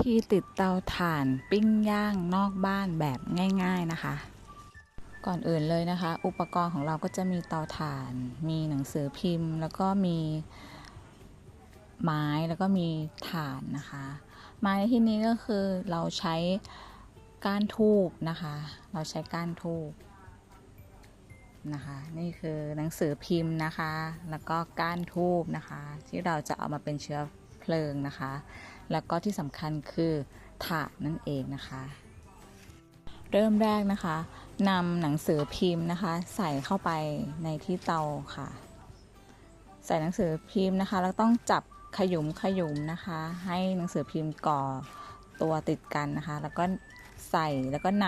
ที่ติดเตาถ่านปิ้งย่างนอกบ้านแบบง่าย ๆนะคะ ก่อนอื่นเลยนะคะ อุปกรณ์ของเราก็จะมีเตาถ่าน มีหนังสือพิมพ์ แล้วก็มีไม้แล้วก็มีถ่านนะคะ ไม้ในที่นี้ก็คือเราใช้ก้านทูบนะคะ เราใช้ก้านทูบนะคะ นี่คือหนังสือพิมพ์นะคะ แล้วก็ก้านทูบนะคะ ที่เราจะเอามาเป็นเชื้อ เพลิงนะคะ แล้วก็ที่สำคัญคือถ่านนั่นเองนะคะ เริ่มแรกนะคะนำหนังสือพิมพ์นะคะ ใส่เข้าไปในที่เตาค่ะ ใส่หนังสือพิมพ์นะคะแล้วต้องจับขยุมขยุมนะคะ ให้หนังสือพิมพ์ก่อตัวติดกันนะคะ แล้วก็ใส่แล้วก็น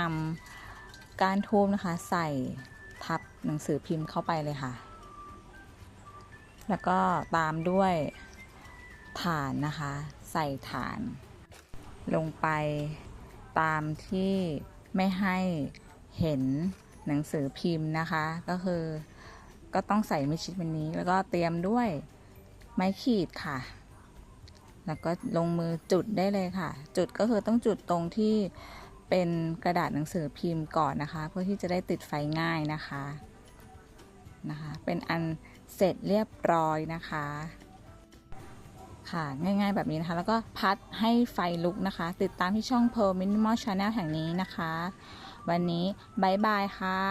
ำการทูบนะคะ ใส่ทับหนังสือพิมพ์เข้าไปเลยค่ะ แล้วก็ตามด้วย ฐานนะคะ ใส่ฐาน ลงไปตามที่ไม่ให้เห็นหนังสือพิมพ์นะคะ ก็คือก็ต้องใส่ไม่ชิดแบบนี้ แล้วก็เตรียมด้วยไม้ขีดค่ะ แล้วก็ลงมือจุดได้เลยค่ะ จุดก็คือต้องจุดตรงที่เป็นกระดาษหนังสือพิมพ์ก่อนนะคะ เพื่อที่จะได้ติดไฟง่ายนะคะนะคะ เป็นอันเสร็จเรียบร้อยนะคะ ค่ะ ง่ายๆแบบนี้นะคะ แล้วก็พัดให้ไฟลุกนะคะ ติดตามที่ช่อง Pearl Minimal Channel แห่งนี้นะคะ วันนี้บายบายค่ะ